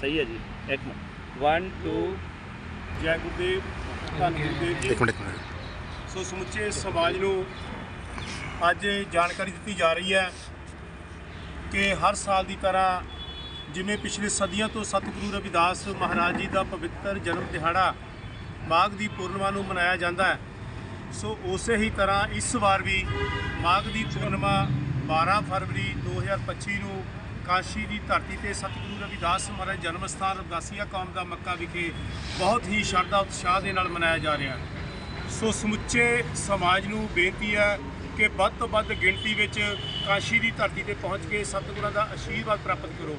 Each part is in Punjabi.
ਸਹੀ ਹੈ ਜੀ ਇੱਕ ਮਿੰਟ। 1 2 ਜੈ ਗੁਰਦੇਵ ਧੰਨ ਗੁਰਦੇਵ ਜੀ। ਇੱਕ ਮਿੰਟ ਇੱਕ ਮਿੰਟ। ਸੋ ਸਮੁੱਚੇ ਸਮਾਜ ਨੂੰ ਅੱਜ ਜਾਣਕਾਰੀ ਦਿੱਤੀ ਜਾ ਰਹੀ ਹੈ ਕਿ ਹਰ ਸਾਲ ਦੀ ਤਰ੍ਹਾਂ ਜਿਵੇਂ ਪਿਛਲੇ ਸਦੀਆਂ ਤੋਂ ਸਤਿਗੁਰੂ ਰਵਿਦਾਸ ਮਹਾਰਾਜ ਜੀ ਦਾ ਪਵਿੱਤਰ ਜਨਮ ਦਿਹਾੜਾ ਮਾਘ ਦੀ ਪੂਰਨਿਮਾ ਨੂੰ ਮਨਾਇਆ ਜਾਂਦਾ ਹੈ ਸੋ ਉਸੇ ਹੀ ਤਰ੍ਹਾਂ ਇਸ ਵਾਰ ਵੀ ਮਾਘ ਦੀ ਪੂਰਨਿਮਾ 12 ਫਰਵਰੀ 2025 ਨੂੰ ਕਾਸ਼ੀ ਦੀ ਧਰਤੀ ਤੇ ਸਤਿਗੁਰੂ ਰਵਿਦਾਸ ਮਹਾਰਾਜ ਜਨਮ ਸਥਾਨ ਰਵਿਦਾਸੀਆ ਕੌਮ ਦਾ ਮੱਕਾ ਵਿਖੇ ਬਹੁਤ ਹੀ ਸ਼ਰਧਾ ਉਤਸ਼ਾਹ ਦੇ ਨਾਲ ਮਨਾਇਆ ਜਾ ਰਿਹਾ ਸੋ ਸਮੁੱਚੇ ਸਮਾਜ ਨੂੰ ਬੇਨਤੀ ਹੈ ਕਿ ਵੱਧ ਤੋਂ ਵੱਧ ਗਿਣਤੀ ਵਿੱਚ ਕਾਸ਼ੀ ਦੀ ਧਰਤੀ ਤੇ ਪਹੁੰਚ ਕੇ ਸਤਿਗੁਰਾਂ ਦਾ ਆਸ਼ੀਰਵਾਦ ਪ੍ਰਾਪਤ ਕਰੋ।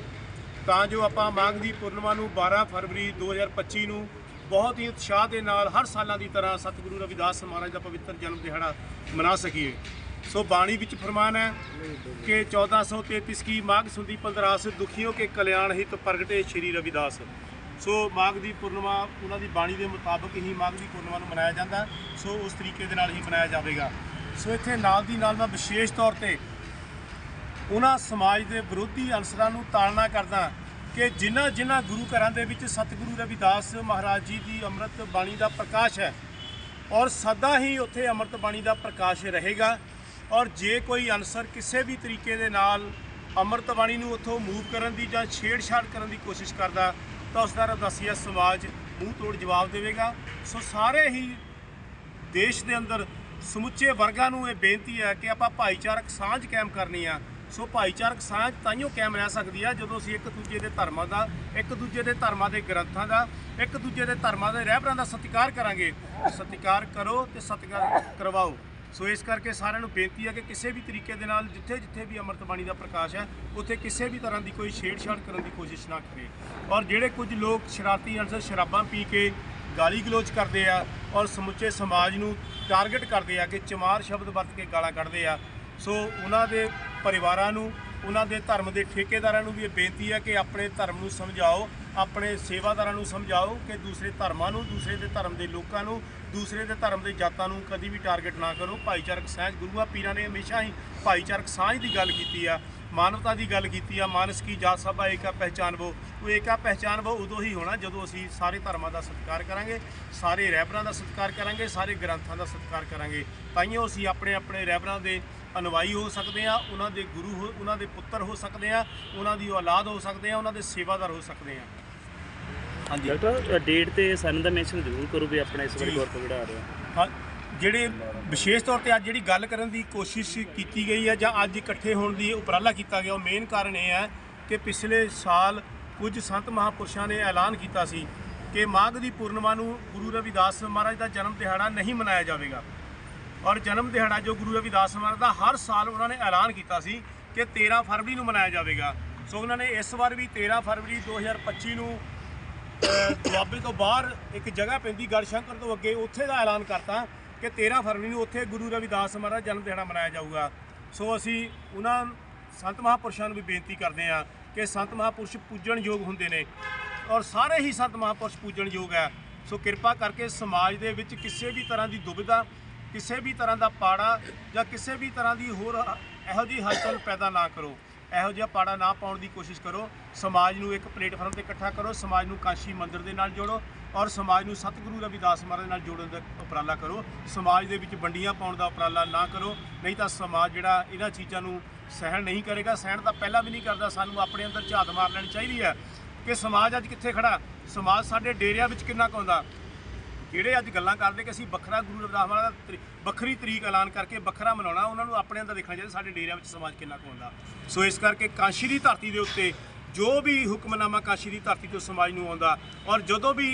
ਤਾਂ ਜੋ ਆਪਾਂ ਮਾਘ ਦੀ ਪੂਰਨਿਮਾ ਨੂੰ 12 ਫਰਵਰੀ 2025 ਨੂੰ ਬਹੁਤ ਹੀ ਉਤਸ਼ਾਹ ਦੇ ਨਾਲ ਹਰ ਸਾਲਾਂ ਦੀ ਤਰ੍ਹਾਂ ਸਤਿਗੁਰੂ ਰਵਿਦਾਸ ਮਹਾਰਾਜ ਦਾ ਪਵਿੱਤਰ ਜਨਮ ਦਿਹਾੜਾ ਮਨਾ ਸਕੀਏ। ਸੋ ਬਾਣੀ ਵਿੱਚ ਫਰਮਾਨ ਹੈ ਕਿ 1433 ਕੀ ਮਾਘ ਸੁੰਦੀ ਪੰਦਰਾਸ ਦੁਖੀਆਂ ਕੇ ਕਲਿਆਣ ਹਿਤ ਪ੍ਰਗਟੇ ਸ਼੍ਰੀ ਰਵਿਦਾਸ। ਸੋ ਮਾਘ ਦੀ ਪੂਰਨਿਮਾ ਉਹਨਾਂ ਦੀ ਬਾਣੀ ਦੇ ਮੁਤਾਬਕ ਹੀ ਮਾਘ ਦੀ ਪੂਰਨਿਮਾ ਨੂੰ ਮਨਾਇਆ ਜਾਂਦਾ। ਸੋ ਉਸ ਤਰੀਕੇ ਦੇ ਨਾਲ ਹੀ ਮਨਾਇਆ ਜਾਵੇਗਾ। ਸੋ ਇੱਥੇ ਨਾਲ ਦੀ ਨਾਲ ਮੈਂ ਵਿਸ਼ੇਸ਼ ਤੌਰ ਤੇ ਉਹਨਾਂ ਸਮਾਜ ਦੇ ਵਿਰੋਧੀ ਅਨਸਰਾਂ ਨੂੰ ਤਾੜਨਾ ਕਰਦਾ ਕਿ ਜਿਨ੍ਹਾਂ ਜਿਨ੍ਹਾਂ ਗੁਰੂ ਘਰਾਂ ਦੇ ਵਿੱਚ ਸਤਿਗੁਰੂ ਰਵਿਦਾਸ ਮਹਾਰਾਜ ਜੀ ਦੀ ਅੰਮ੍ਰਿਤ ਬਾਣੀ ਦਾ ਪ੍ਰਕਾਸ਼ ਹੈ ਔਰ ਸਦਾ ਹੀ ਉੱਥੇ ਅੰਮ੍ਰਿਤ ਬਾਣੀ ਦਾ ਪ੍ਰਕਾਸ਼ ਰਹੇਗਾ। ਔਰ ਜੇ ਕੋਈ ਅਨਸਰ ਕਿਸੇ ਵੀ ਤਰੀਕੇ ਦੇ ਨਾਲ ਅੰਮ੍ਰਿਤ ਬਾਣੀ ਨੂੰ ਉੱਥੋਂ ਮੂਵ ਕਰਨ ਦੀ ਜਾਂ ਛੇੜਛਾੜ ਕਰਨ ਦੀ ਕੋਸ਼ਿਸ਼ ਕਰਦਾ, ਤਾਂ ਉਸ ਦਾ ਰਵਦਾਸੀਆ ਸਮਾਜ ਮੂੰਹ ਤੋੜ ਜਵਾਬ ਦੇਵੇਗਾ। ਸੋ ਸਾਰੇ ਹੀ ਦੇਸ਼ ਦੇ ਅੰਦਰ ਸਮੁੱਚੇ ਵਰਗਾਂ ਨੂੰ ਇਹ ਬੇਨਤੀ ਹੈ ਕਿ ਆਪਾਂ ਭਾਈਚਾਰਕ ਸਾਂਝ ਕਾਇਮ ਕਰਨੀ ਆ। ਸੋ ਭਾਈਚਾਰਕ ਸਾਂਝ ਤਾਈਓ ਕਾਇਮ ਰਹਿ ਸਕਦੀ ਆ ਜਦੋਂ ਅਸੀਂ ਇੱਕ ਦੂਜੇ ਦੇ ਧਰਮਾਂ ਦਾ, ਇੱਕ ਦੂਜੇ ਦੇ ਧਰਮਾਂ ਦੇ ਗ੍ਰੰਥਾਂ ਦਾ, ਇੱਕ ਦੂਜੇ ਦੇ ਧਰਮਾਂ ਦੇ ਰਹਿਬਰਾਂ ਦਾ ਸਤਿਕਾਰ ਕਰਾਂਗੇ। ਸਤਿਕਾਰ ਕਰੋ ਤੇ ਸਤਿਕਾਰ ਕਰਵਾਓ। ਸੋ ਇਸ ਕਰਕੇ ਸਾਰਿਆਂ ਨੂੰ ਬੇਨਤੀ ਹੈ ਕਿ ਕਿਸੇ ਵੀ ਤਰੀਕੇ ਦੇ ਨਾਲ ਜਿੱਥੇ ਜਿੱਥੇ ਵੀ ਅੰਮ੍ਰਿਤ ਬਾਣੀ ਦਾ ਪ੍ਰਕਾਸ਼ ਹੈ, ਉੱਥੇ ਕਿਸੇ ਵੀ ਤਰ੍ਹਾਂ ਦੀ ਕੋਈ ਛੇੜਛਾੜ ਕਰਨ ਦੀ ਕੋਸ਼ਿਸ਼ ਨਾ ਕਰੇ। ਔਰ ਜਿਹੜੇ ਕੁਝ ਲੋਕ ਸ਼ਰਾਰਤੀ ਅਨਸਰ ਸ਼ਰਾਬਾਂ ਪੀ ਕੇ ਗਾਲੀ ਗਲੋਚ ਕਰਦੇ ਆ ਔਰ ਸਮੁੱਚੇ ਸਮਾਜ ਨੂੰ ਟਾਰਗੇਟ ਕਰਦੇ ਆ ਕਿ ਚਮਾਰ ਸ਼ਬਦ ਵਰਤ ਕੇ ਗਾਲਾਂ ਕੱਢਦੇ ਆ, ਸੋ ਉਹਨਾਂ ਦੇ ਪਰਿਵਾਰਾਂ ਨੂੰ, ਉਹਨਾਂ ਦੇ ਧਰਮ ਦੇ ਠੇਕੇਦਾਰਾਂ ਨੂੰ ਵੀ ਇਹ ਬੇਨਤੀ ਹੈ ਕਿ ਆਪਣੇ ਧਰਮ ਨੂੰ ਸਮਝਾਓ ਆਪਣੇ ਸੇਵਾਦਾਰਾਂ ਨੂੰ ਸਮਝਾਓ ਕਿ ਦੂਸਰੇ ਧਰਮਾਂ ਨੂੰ, ਦੂਸਰੇ ਦੇ ਧਰਮ ਦੇ ਲੋਕਾਂ ਨੂੰ, ਦੂਸਰੇ ਦੇ ਧਰਮ ਦੇ ਜਾਤਾਂ ਨੂੰ ਕਦੀ ਵੀ ਟਾਰਗੇਟ ਨਾ ਕਰੋ। ਭਾਈਚਾਰਕ ਸਾਂਝ ਗੁਰੂਆਂ ਪੀਰਾਂ ਨੇ ਹਮੇਸ਼ਾ ਹੀ ਭਾਈਚਾਰਕ ਸਾਂਝ ਦੀ ਗੱਲ ਕੀਤੀ ਆ, ਮਾਨਵਤਾ ਦੀ ਗੱਲ ਕੀਤੀ ਆ, ਮਾਨਸ ਕੀ ਜਾਤ ਸਭਾ ਏਕਾ ਪਹਿਚਾਨਵੋ ਉਹ ਏਕਾ ਪਹਿਚਾਨਵੋ ਉਦੋਂ ਹੀ ਹੋਣਾ ਜਦੋਂ ਅਸੀਂ ਸਾਰੇ ਧਰਮਾਂ ਦਾ ਸਤਿਕਾਰ ਕਰਾਂਗੇ, ਸਾਰੇ ਰਹਿਬਰਾਂ ਦਾ ਸਤਿਕਾਰ ਕਰਾਂਗੇ, ਸਾਰੇ ਗ੍ਰੰਥਾਂ ਦਾ ਸਤਿਕਾਰ ਕਰਾਂਗੇ। ਤਾਈਓ ਅਸੀਂ ਆਪਣੇ ਆਪਣੇ ਰਹਿਬਰਾਂ ਦੇ ਅਨੁਵਾਈ ਹੋ ਸਕਦੇ ਆ ਉਹਨਾਂ ਦੇ ਗੁਰੂ ਹੋ ਉਹਨਾਂ ਦੇ ਪੁੱਤਰ ਹੋ ਸਕਦੇ ਆ ਉਹਨਾਂ ਦੀ ਔਲਾਦ ਹੋ ਸਕਦੇ ਆ ਉਹਨਾਂ ਦੇ ਸੇਵਾਦਾਰ ਹੋ ਸਕਦੇ ਆ। ਹਾਂਜੀ। ਡਾਕਟਰ ਡੇਟ ਤੇ ਸਨ ਦਾ ਮੈਂਸ਼ਨ ਜ਼ਰੂਰ ਕਰੋ ਵੀ ਆਪਣਾ ਇਸ ਵਾਰੀ। ਗੁਰਪੁਰਬ ਜਿਹੜਾ ਆ ਰਿਹਾ ਹਾਂ, ਜਿਹੜੇ ਵਿਸ਼ੇਸ਼ ਤੌਰ ਤੇ ਅੱਜ ਜਿਹੜੀ ਗੱਲ ਕਰਨ ਦੀ ਕੋਸ਼ਿਸ਼ ਕੀਤੀ ਗਈ ਹੈ ਜਾਂ ਅੱਜ ਇਕੱਠੇ ਹੋਣ ਦੀ ਉਪਰਾਲਾ ਕੀਤਾ ਗਿਆ ਉਹ ਮੇਨ ਕਾਰਨ ਇਹ ਹੈ ਕਿ ਪਿਛਲੇ ਸਾਲ ਕੁਝ ਸੰਤ ਮਹਾਪੁਰਸ਼ਾਂ ਨੇ ਐਲਾਨ ਕੀਤਾ ਸੀ ਕਿ ਮਾਘ ਦੀ ਪੂਰਨਿਮਾ ਨੂੰ ਗੁਰੂ ਰਵਿਦਾਸ ਮਹਾਰਾਜ ਦਾ ਜਨਮ ਦਿਹਾੜਾ ਨਹੀਂ ਮਨਾਇਆ ਜਾਵੇਗਾ। ਔਰ ਜਨਮ ਦਿਹਾੜਾ ਜੋ ਗੁਰੂ ਰਵਿਦਾਸ ਮਹਾਰਾਜ ਦਾ ਹਰ ਸਾਲ ਉਹਨਾਂ ਨੇ ਐਲਾਨ ਕੀਤਾ ਸੀ ਕਿ 13 ਫਰਵਰੀ ਨੂੰ ਮਨਾਇਆ ਜਾਵੇਗਾ। ਸੋ ਉਹਨਾਂ ਨੇ ਇਸ ਵਾਰ ਵੀ 13 ਫਰਵਰੀ 2025 ਨੂੰ ਦੁਆਬੇ ਤੋਂ ਬਾਹਰ ਇੱਕ ਜਗ੍ਹਾ ਪੈਂਦੀ ਗੜਸ਼ੰਕਰ ਤੋਂ ਅੱਗੇ ਉੱਥੇ ਦਾ ਐਲਾਨ ਕਰਤਾ ਕਿ 13 ਫਰਵਰੀ ਨੂੰ ਉੱਥੇ ਗੁਰੂ ਰਵਿਦਾਸ ਮਹਾਰਾਜ ਜਨਮ ਦਿਹਾੜਾ ਮਨਾਇਆ ਜਾਊਗਾ। ਸੋ ਅਸੀਂ ਉਹਨਾਂ ਸੰਤ ਮਹਾਪੁਰਸ਼ਾਂ ਨੂੰ ਵੀ ਬੇਨਤੀ ਕਰਦੇ ਹਾਂ ਕਿ ਸੰਤ ਮਹਾਪੁਰਸ਼ ਪੂਜਣਯੋਗ ਹੁੰਦੇ ਨੇ ਔਰ ਸਾਰੇ ਹੀ ਸੰਤ ਮਹਾਪੁਰਸ਼ ਪੂਜਣਯੋਗ ਹੈ। ਸੋ ਕਿਰਪਾ ਕਰਕੇ ਸਮਾਜ ਦੇ ਵਿੱਚ ਕਿਸੇ ਵੀ ਤਰ੍ਹਾਂ ਦੀ ਦੁਬਿਧਾ ਕਿਸੇ ਵੀ ਤਰ੍ਹਾਂ ਦਾ ਪਾੜਾ ਜਾਂ ਕਿਸੇ ਵੀ ਤਰ੍ਹਾਂ ਦੀ ਹੋਰ ਇਹੋ ਜਿਹੀ ਹਲਚਲ ਪੈਦਾ ਨਾ ਕਰੋ। ਇਹੋ ਜਿਹਾ ਪਾੜਾ ਨਾ ਪਾਉਣ ਦੀ ਕੋਸ਼ਿਸ਼ ਕਰੋ। ਸਮਾਜ ਨੂੰ ਇੱਕ ਪਲੇਟਫਾਰਮ ਤੇ ਇਕੱਠਾ ਕਰੋ। ਸਮਾਜ ਨੂੰ ਕਾਸ਼ੀ ਮੰਦਿਰ ਦੇ ਨਾਲ ਜੋੜੋ ਔਰ ਸਮਾਜ ਨੂੰ ਸਤਿਗੁਰੂ ਰਵਿਦਾਸ ਮਹਾਰਾਜ ਨਾਲ ਜੋੜਨ ਦਾ ਉਪਰਾਲਾ ਕਰੋ। ਸਮਾਜ ਦੇ ਵਿੱਚ ਵੰਡੀਆਂ ਪਾਉਣ ਦਾ ਉਪਰਾਲਾ ਨਾ ਕਰੋ। ਨਹੀਂ ਤਾਂ ਸਮਾਜ ਜਿਹੜਾ ਇਹਨਾਂ ਚੀਜ਼ਾਂ ਨੂੰ ਸਹਿਣ ਨਹੀਂ ਕਰੇਗਾ। ਸਹਿਣ ਤਾਂ ਪਹਿਲਾਂ ਵੀ ਨਹੀਂ ਕਰਦਾ। ਸਾਨੂੰ ਆਪਣੇ ਅੰਦਰ ਝਾਤ ਮਾਰ ਲੈਣੀ ਚਾਹੀਦੀ ਹੈ। ਕਿ ਸਮਾਜ ਅੱਜ ਕਿੱਥੇ ਖੜਾ? ਸਮਾਜ ਸਾਡੇ ਡੇਰਿਆਂ ਵਿੱਚ ਕਿੰਨਾ ਕੁ ਆਉਂਦਾ? ਜਿਹੜੇ ਅੱਜ ਗੱਲਾਂ ਕਰਦੇ ਕਿ ਅਸੀਂ ਵੱਖਰਾ ਗੁਰੂ ਰਵਿਦਾਸ ਮਹਾਰਾਜ ਦਾ ਵੱਖਰੀ ਤਰੀਕ ਐਲਾਨ ਕਰਕੇ ਵੱਖਰਾ ਮਨਾਉਣਾ ਉਹਨਾਂ ਨੂੰ ਆਪਣੇ ਅੰਦਰ ਦੇਖਣਾ ਚਾਹੀਦਾ ਸਾਡੇ ਡੇਰਿਆਂ ਵਿੱਚ ਸਮਾਜ ਕਿੰਨਾ ਕੁ ਹੁੰਦਾ। ਸੋ ਇਸ ਕਰਕੇ ਕਾਸ਼ੀ ਦੀ ਧਰਤੀ ਦੇ ਉੱਤੇ ਜੋ ਵੀ ਹੁਕਮਨਾਮਾ ਕਾਸ਼ੀ ਦੀ ਧਰਤੀ ਤੋਂ ਸਮਾਜ ਨੂੰ ਆਉਂਦਾ ਔਰ ਜਦੋਂ ਵੀ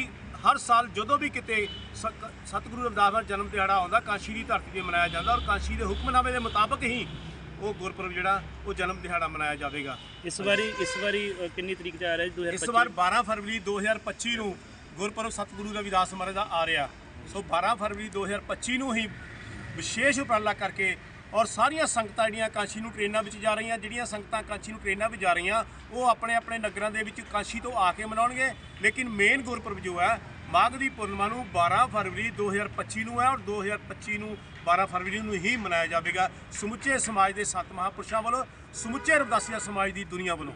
ਹਰ ਸਾਲ ਜਦੋਂ ਵੀ ਕਿਤੇ ਸਤ- ਸਤਿਗੁਰੂ ਰਵਿਦਾਸ ਦਾ ਜਨਮ ਦਿਹਾੜਾ ਆਉਂਦਾ ਕਾਸ਼ੀ ਦੀ ਧਰਤੀ ਤੇ ਮਨਾਇਆ ਜਾਂਦਾ ਔਰ ਕਾਸ਼ੀ ਦੇ ਹੁਕਮਨਾਮੇ ਦੇ ਮੁਤਾਬਕ ਹੀ ਉਹ ਗੁਰਪੁਰਬ ਜਿਹੜਾ ਉਹ ਜਨਮ ਦਿਹਾੜਾ ਮਨਾਇਆ ਜਾਵੇਗਾ। ਇਸ ਵਾਰੀ ਇਸ ਵਾਰੀ ਕਿੰਨੀ ਤਰੀਕ ਤੇ ਆ ਰਿਹਾ ਜੀ? 2025 ਇਸ ਵਾਰ 12 ਫਰਵਰੀ 2025 ਨੂੰ ਗੁਰਪੁਰਬ ਸਤਿਗੁਰੂ ਰਵਿਦਾਸ ਮਹਾਰਾਜ ਦਾ ਆ ਰਿਹਾ। ਸੋ 12 ਫਰਵਰੀ 2025 ਨੂੰ ਹੀ ਵਿਸ਼ੇਸ਼ ਉਪਰਾਲਾ ਕਰਕੇ ਔਰ ਸਾਰੀਆਂ ਸੰਗਤਾਂ ਜਿਹੜੀਆਂ ਕਾਸ਼ੀ ਨੂੰ ਟ੍ਰੇਨਾਂ ਵਿੱਚ ਜਾ ਰਹੀਆਂ, ਜਿਹੜੀਆਂ ਸੰਗਤਾਂ ਕਾਸ਼ੀ ਨੂੰ ਟ੍ਰੇਨਾਂ ਵਿੱਚ ਜਾ ਰਹੀਆਂ, ਉਹ ਆਪਣੇ ਆਪਣੇ ਨਗਰਾਂ ਦੇ ਵਿੱਚ ਕਾਸ਼ੀ ਤੋਂ ਆ ਕੇ ਮਨਾਉਣਗੇ। ਲੇਕਿਨ ਮੇਨ ਗੁਰਪੁਰਬ ਜੋ ਹੈ, ਮਾਘ ਦੀ ਪੂਰਨਿਮਾ ਨੂੰ 12 ਫਰਵਰੀ 2025 ਨੂੰ ਹੈ ਔਰ 2025 ਨੂੰ 12 ਫਰਵਰੀ ਨੂੰ ਹੀ ਮਨਾਇਆ ਜਾਵੇਗਾ। ਸਮੁੱਚੇ ਸਮਾਜ ਦੇ ਸੱਤ ਮਹਾਪੁਰਸ਼ਾਂ ਵੱਲੋਂ, ਸਮੁੱਚੇ ਰਵਦਾਸੀਆ ਸਮਾਜ ਦੀ ਦੁਨੀਆ ਵੱਲੋਂ।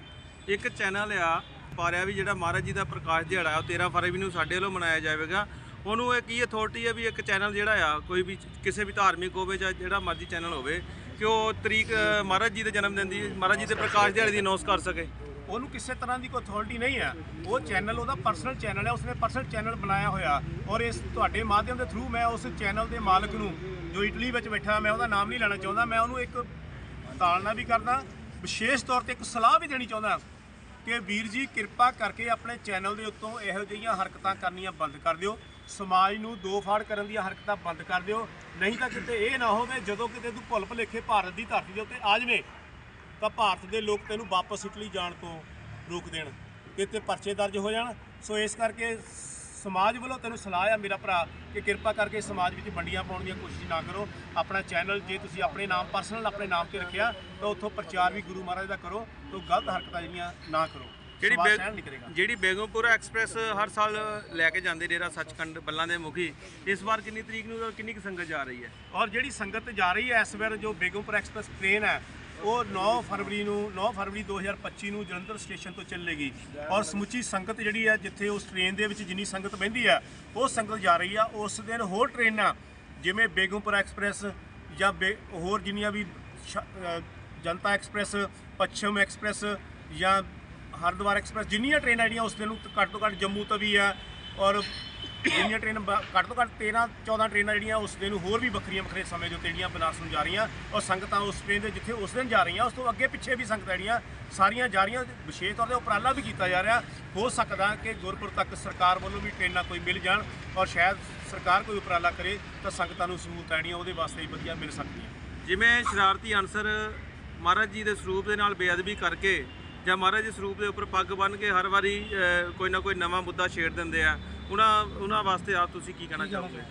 ਇੱਕ ਚੈਨਲ ਆ ਪਾ ਰਿਹਾ ਵੀ ਜਿਹੜਾ ਮਹਾਰਾਜ ਜੀ ਦਾ ਪ੍ਰਕਾਸ਼ ਦਿਹਾੜਾ ਉਹ 13 ਫਰਵਰੀ ਨੂੰ ਸਾਡੇ ਵੱਲੋਂ ਮਨਾਇਆ ਜਾਵੇਗਾ। ਉਹਨੂੰ ਇਹ ਕੀ ਅਥਾਰਟੀ ਹੈ ਵੀ ਇੱਕ ਚੈਨਲ ਜਿਹੜਾ ਆ, ਕੋਈ ਵੀ ਕਿਸੇ ਵੀ ਧਾਰਮਿਕ ਹੋਵੇ ਜਾਂ ਜਿਹੜਾ ਮਰਜ਼ੀ ਚੈਨਲ ਹੋਵੇ, ਕਿ ਉਹ ਤਰੀਕ ਮਹਾਰਾਜ ਜੀ ਦੇ ਜਨਮ ਦਿਨ ਦੀ, ਮਹਾਰਾਜ ਜੀ ਦੇ ਪ੍ਰਕਾਸ਼ ਦਿਹਾੜੇ ਦੀ ਅਨਾਉਂਸ ਕਰ ਸਕੇ? ਉਹਨੂੰ ਕਿਸੇ ਤਰ੍ਹਾਂ ਦੀ ਕੋਈ ਅਥਾਰਟੀ ਨਹੀਂ ਹੈ। ਉਹ ਚੈਨਲ ਉਹਦਾ ਪਰਸਨਲ ਚੈਨਲ ਹੈ, ਉਸਨੇ ਪਰਸਨਲ ਚੈਨਲ ਬਣਾਇਆ ਹੋਇਆ। ਔਰ ਇਸ ਤੁਹਾਡੇ ਮਾਧਿਅਮ ਦੇ ਥਰੂ ਮੈਂ ਉਸ ਚੈਨਲ ਦੇ ਮਾਲਕ ਨੂੰ, ਜੋ ਇਟਲੀ ਵਿੱਚ ਬੈਠਾ, ਮੈਂ ਉਹਦਾ ਨਾਮ ਨਹੀਂ ਲੈਣਾ ਚਾਹੁੰਦਾ, ਮੈਂ ਉਹਨੂੰ ਇੱਕ ਤਾਲਨਾ ਵੀ ਕਰਦਾ, ਵਿਸ਼ੇਸ਼ ਤੌਰ ਤੇ ਇੱਕ ਸਲਾਹ ਵੀ ਦੇਣੀ ਚਾਹੁੰਦਾ। ਕਿ ਵੀਰ ਜੀ, ਕਿਰਪਾ ਕਰਕੇ ਆਪਣੇ ਚੈਨਲ ਦੇ ਉੱਤੋਂ ਇਹੋ ਜਿਹੀਆਂ ਹਰਕਤਾਂ ਕਰਨੀਆਂ ਬੰਦ ਕਰ ਦਿਓ। ਸਮਾਜ ਨੂੰ ਦੋ ਫਾੜ ਕਰਨ ਦੀਆਂ ਹਰਕਤਾਂ ਬੰਦ ਕਰ ਦਿਓ। ਨਹੀਂ ਤਾਂ ਕਿਤੇ ਇਹ ਨਾ ਹੋਵੇ, ਜਦੋਂ ਕਿਤੇ ਤੂੰ ਭੁੱਲ ਭੁਲੇਖੇ ਭਾਰਤ ਦੀ ਧਰਤੀ ਦੇ ਉੱਤੇ ਆ ਜਾਵੇਂ, ਤਾਂ ਭਾਰਤ ਦੇ ਲੋਕ ਤੈਨੂੰ ਵਾਪਸ ਇਟਲੀ ਜਾਣ ਤੋਂ ਰੋਕ ਦੇਣ ਤੇ ਤੇ ਪਰਚੇ ਦਰਜ ਹੋ ਜਾਣ। ਸੋ ਇਸ ਕਰਕੇ ਸਮਾਜ ਵੱਲੋਂ ਤੈਨੂੰ ਸਲਾਹ ਆ ਮੇਰਾ ਭਰਾ, ਕਿ ਕਿਰਪਾ ਕਰਕੇ ਸਮਾਜ ਵਿੱਚ ਵੰਡੀਆਂ ਪਾਉਣ ਦੀਆਂ ਕੋਸ਼ਿਸ਼ ਨਾ ਕਰੋ। ਆਪਣਾ ਚੈਨਲ ਜੇ ਤੁਸੀਂ ਆਪਣੇ ਨਾਮ, ਪਰਸਨਲ ਆਪਣੇ ਨਾਮ ਤੇ ਰੱਖਿਆ, ਤਾਂ ਉੱਥੋਂ ਪ੍ਰਚਾਰ ਵੀ ਗੁਰੂ ਮਹਾਰਾਜ ਦਾ ਕਰੋ। ਤਾਂ ਗਲਤ ਹਰਕਤਾਂ ਜਿਹੜੀਆਂ ਨਾ ਕਰੋ। ਜਿਹੜੀ ਸਮਾਜ ਬੇ- ਸਹਿਣ ਨਹੀਂ ਕਰੇਗਾ। ਜਿਹੜੀ ਬੇਗਮਪੁਰਾ ਐਕਸਪ੍ਰੈਸ ਹਰ ਸਾਲ ਲੈ ਕੇ ਜਾਂਦੇ ਡੇਰਾ ਸੱਚਖੰਡ ਬੱਲਾਂ ਦੇ ਮੁਖੀ ਇਸ ਵਾਰ ਕਿੰਨੀ ਤਰੀਕ ਨੂੰ ਔਰ ਕਿੰਨੀ ਕੁ ਸੰਗਤ ਜਾ ਰਹੀ ਹੈ? ਔਰ ਜਿਹੜੀ ਸੰਗਤ ਜਾ ਰਹੀ ਹੈ ਇਸ ਵਾਰ ਜੋ ਬੇਗਮਪੁਰ ਐਕਸਪ੍ਰੈਸ ਟ੍ਰੇਨ ਹੈ ਉਹ 9 ਫਰਵਰੀ ਨੂੰ 9 ਫਰਵਰੀ 2025 ਨੂੰ ਜਲੰਧਰ ਸਟੇਸ਼ਨ ਤੋਂ ਚੱਲੇਗੀ। ਔਰ ਸਮੁੱਚੀ ਸੰਗਤ ਜਿਹੜੀ ਹੈ ਜਿੱਥੇ ਉਸ ਟ੍ਰੇਨ ਦੇ ਵਿੱਚ ਜਿੰਨੀ ਸੰਗਤ ਬਹਿੰਦੀ ਹੈ ਉਹ ਸੰਗਤ ਜਾ ਰਹੀ ਆ ਉਸ ਦਿਨ ਹੋਰ ਟ੍ਰੇਨਾਂ ਜਿਵੇਂ ਬੇਗਮਪੁਰ ਐਕਸਪ੍ਰੈਸ ਜਾਂ ਬੇ- ਹੋਰ ਜਿੰਨੀਆਂ ਵੀ ਸ਼- ਅ, ਜਨਤਾ ਐਕਸਪ੍ਰੈਸ, ਪੱਛਮ ਐਕਸਪ੍ਰੈਸ ਜਾਂ ਹਰਿਦੁਆਰ ਐਕਸਪ੍ਰੈਸ, ਜਿੰਨੀਆਂ ਟ੍ਰੇਨਾਂ ਜਿਹੜੀਆਂ ਉਸ ਦਿਨ ਨੂੰ ਘੱਟ ਤੋਂ ਘੱਟ ਜੰਮੂ ਤੋਂ ਵੀ ਆ ਔਰ ਜਿੰਨੀਆਂ ਟ੍ਰੇਨ ਬ- ਘੱਟ ਤੋਂ ਘੱਟ 13 14 ਟ੍ਰੇਨਾਂ ਜਿਹੜੀਆਂ ਉਸ ਦਿਨ ਨੂੰ ਹੋਰ ਵੀ ਵੱਖਰੀਆਂ, ਵੱਖਰੇ ਸਮੇਂ ਦੇ ਉੱਤੇ ਜਿਹੜੀਆਂ ਬਨਾਰਸ ਨੂੰ ਜਾ ਰਹੀਆਂ ਔਰ ਸੰਗਤਾਂ ਉਸ ਟ੍ਰੇਨ ਦੇ ਜਿੱਥੇ ਉਸ ਦਿਨ ਜਾ ਰਹੀਆਂ, ਉਸ ਤੋਂ ਅੱਗੇ ਪਿੱਛੇ ਵੀ ਸੰਗਤਾਂ ਜਿਹੜੀਆਂ ਸਾਰੀਆਂ ਜਾ ਰਹੀਆਂ, ਵਿਸ਼ੇਸ਼ ਤੌਰ ਤੇ ਉਪਰਾਲਾ ਵੀ ਕੀਤਾ ਜਾ ਰਿਹਾ, ਹੋ ਸਕਦਾ ਕਿ ਗੁਰਪੁਰ ਤੱਕ ਸਰਕਾਰ ਵੱਲੋਂ ਵੀ ਟ੍ਰੇਨਾਂ ਕੋਈ ਮਿਲ ਜਾਣ ਔਰ ਸ਼ਾਇਦ ਸਰਕਾਰ ਕੋਈ ਉਪਰਾਲਾ ਕਰੇ ਤਾਂ ਸੰਗਤਾਂ ਨੂੰ ਸਹੂਲਤਾਂ ਜਿਹੜੀਆਂ ਉਹਦੇ ਵਾਸਤੇ ਵੀ ਵਧੀਆ ਮਿਲ ਸਕਦੀਆਂ। ਜਿਵੇਂ ਸ਼ਰਾਰਤੀ ਅਨਸਰ ਮਹਾਰਾਜ ਜੀ ਦੇ ਸਰੂਪ ਦੇ ਨਾਲ ਬੇਅਦਬੀ ਕਰਕੇ ਜਾਂ ਮਹਾਰਾਜ ਜੀ ਸਰੂਪ ਦੇ ਉੱਪਰ ਪੱਗ ਬੰਨ੍ਹ ਕੇ ਹਰ ਵਾਰੀ ਕੋਈ ਨਾ ਕੋਈ ਨਵਾਂ ਮੁੱਦਾ ਛੇੜ ਦਿੰਦੇ ਆ। ਉਹਨਾਂ ਉਹਨਾਂ ਵਾਸਤੇ ਆਪ ਤੁਸੀਂ ਕੀ ਕਹਿਣਾ ਚਾਹੋਗੇ?